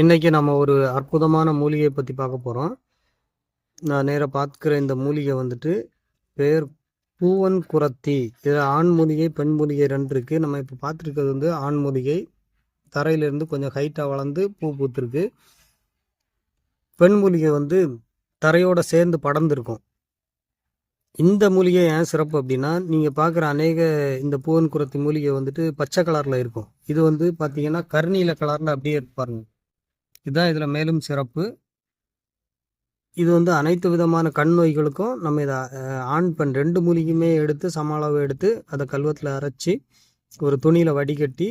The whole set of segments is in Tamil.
இன்னைக்கு நம்ம ஒரு அற்புதமான மூலிகையை பற்றி பார்க்க போகிறோம் நான் நேராக பார்க்குற இந்த மூலிகை வந்துட்டு பேர் பூவன் குரத்தி. இது ஆண் மூலிகை பெண் மூலிகை ரெண்டு இருக்குது நம்ம இப்போ பார்த்துருக்கிறது வந்து ஆண் மூலிகை. தரையிலேருந்து கொஞ்சம் ஹைட்டாக வளர்ந்து பூ பூத்துருக்கு. பெண் மூலிகை வந்து தரையோட சேர்ந்து படர்ந்துருக்கும். இந்த மூலிகை ஏன் சிறப்பு அப்படின்னா நீங்கள் பார்க்குற அநேக இந்த பூவன் குரத்தி மூலிகை வந்துட்டு பச்சை கலரில் இருக்கும். இது வந்து பார்த்தீங்கன்னா கருநீல கலரில் அப்படியே இருப்பாருங்க இதுதான் இதில் மேலும் சிறப்பு. இது வந்து அனைத்து விதமான கண் நோய்களுக்கும் நம்ம இதை ஆண் பெண் ரெண்டு மூலிகையுமே எடுத்து சம அளவு எடுத்து அதை கல்வத்தில் அரைச்சி ஒரு துணியில் வடிகட்டி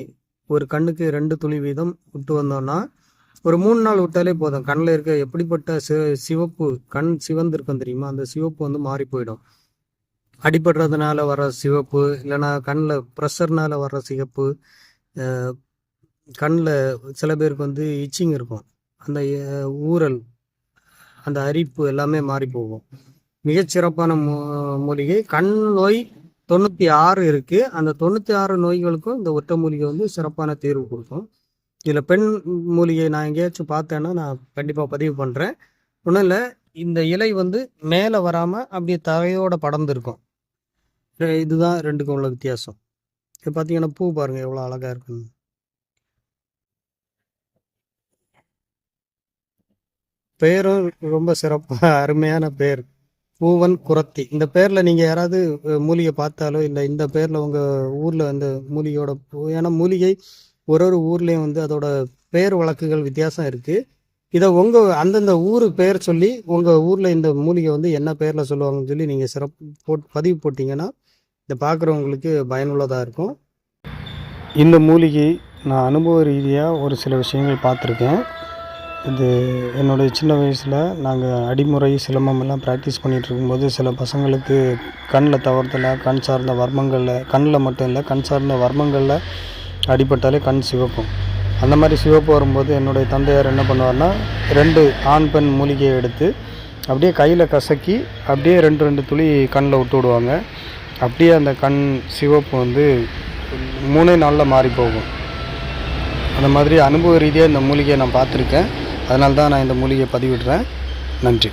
ஒரு கண்ணுக்கு ரெண்டு துளி வீதம் விட்டு வந்தோம்னா ஒரு மூணு நாள் விட்டாலே போதும். கண்ணில் இருக்க எப்படிப்பட்ட சி சிவப்பு கண் சிவந்திருக்கும் தெரியுமா? அந்த சிவப்பு வந்து மாறி போயிடும். அடிபடுறதுனால வர சிவப்பு இல்லைன்னா கண்ணில் ப்ரெஷர்னால வர்ற சிவப்பு கண்ணில் சில பேருக்கு வந்து இச்சிங் இருக்கும். அந்த ஊறல் அந்த அரிப்பு எல்லாமே மாறி போகும். மிகச்சிறப்பான மூ மூலிகை கண் நோய் தொண்ணூற்றி ஆறு இருக்குது அந்த தொண்ணூற்றி ஆறு நோய்களுக்கும் இந்த ஒற்றை மூலிகை வந்து சிறப்பான தீர்வு கொடுக்கும். இதில் பெண் மூலிகை நான் எங்கேயாச்சும் பார்த்தேன்னா நான் கண்டிப்பாக பதிவு பண்ணுறேன் ஒன்றும் இல்லை இந்த இலை வந்து மேலே வராமல் அப்படியே தரையோட படர்ந்துருக்கும். இதுதான் ரெண்டுக்கும் உள்ள வித்தியாசம். இப்போ பார்த்தீங்கன்னா பூ பாருங்கள் எவ்வளோ அழகாக இருக்குன்னு. பெயரும் ரொம்ப சிறப்பாக அருமையான பேர். பூவன் குரத்தி. இந்த பேரில் நீங்கள் யாராவது மூலிகை பார்த்தாலோ இல்லை இந்த பேரில் உங்கள் ஊரில் அந்த மூலிகையோட ஏன்னா மூலிகை ஒரு ஒரு ஊர்லேயும் வந்து அதோட பேர் வழக்குகள் வித்தியாசம் இருக்குது இதை உங்கள் அந்தந்த ஊர் பெயர் சொல்லி உங்கள் ஊரில் இந்த மூலிகை வந்து என்ன பெயரில் சொல்லுவாங்கன்னு சொல்லி நீங்கள் சிறப்பு போட் பதிவு போட்டிங்கன்னா இதை பார்க்குறவங்களுக்கு பயனுள்ளதாக இருக்கும். இந்த மூலிகை நான் அனுபவ ரீதியாக ஒரு சில விஷயங்கள் பார்த்துருக்கேன். இது என்னுடைய சின்ன வயசில் நாங்கள் அடிமுறை சிலம்பமெல்லாம் ப்ராக்டிஸ் பண்ணிகிட்டு இருக்கும்போது சில பசங்களுக்கு கண்ணில் தவறுதல கண் சார்ந்த வர்மங்களில் கண்ணில் மட்டும் இல்லை கண் சார்ந்த வர்மங்களில் அடிபட்டாலே கண் சிவக்கும். அந்த மாதிரி சிவப்பு வரும்போது என்னுடைய தந்தையார் என்ன பண்ணுவார்னா ரெண்டு ஆண் பெண் மூலிகையை எடுத்து அப்படியே கையில் கசக்கி அப்படியே ரெண்டு ரெண்டு துளி கண்ணில் விட்டு விடுவாங்க. அப்படியே அந்த கண் சிவப்பு வந்து மூணே நாளில் மாறி போகும். அந்த மாதிரி அனுபவ ரீதியாக இந்த மூலிகையை நான் பார்த்துருக்கேன். அதனால தான் நான் இந்த மூலிகையை பதிவிடுறேன். நன்றி.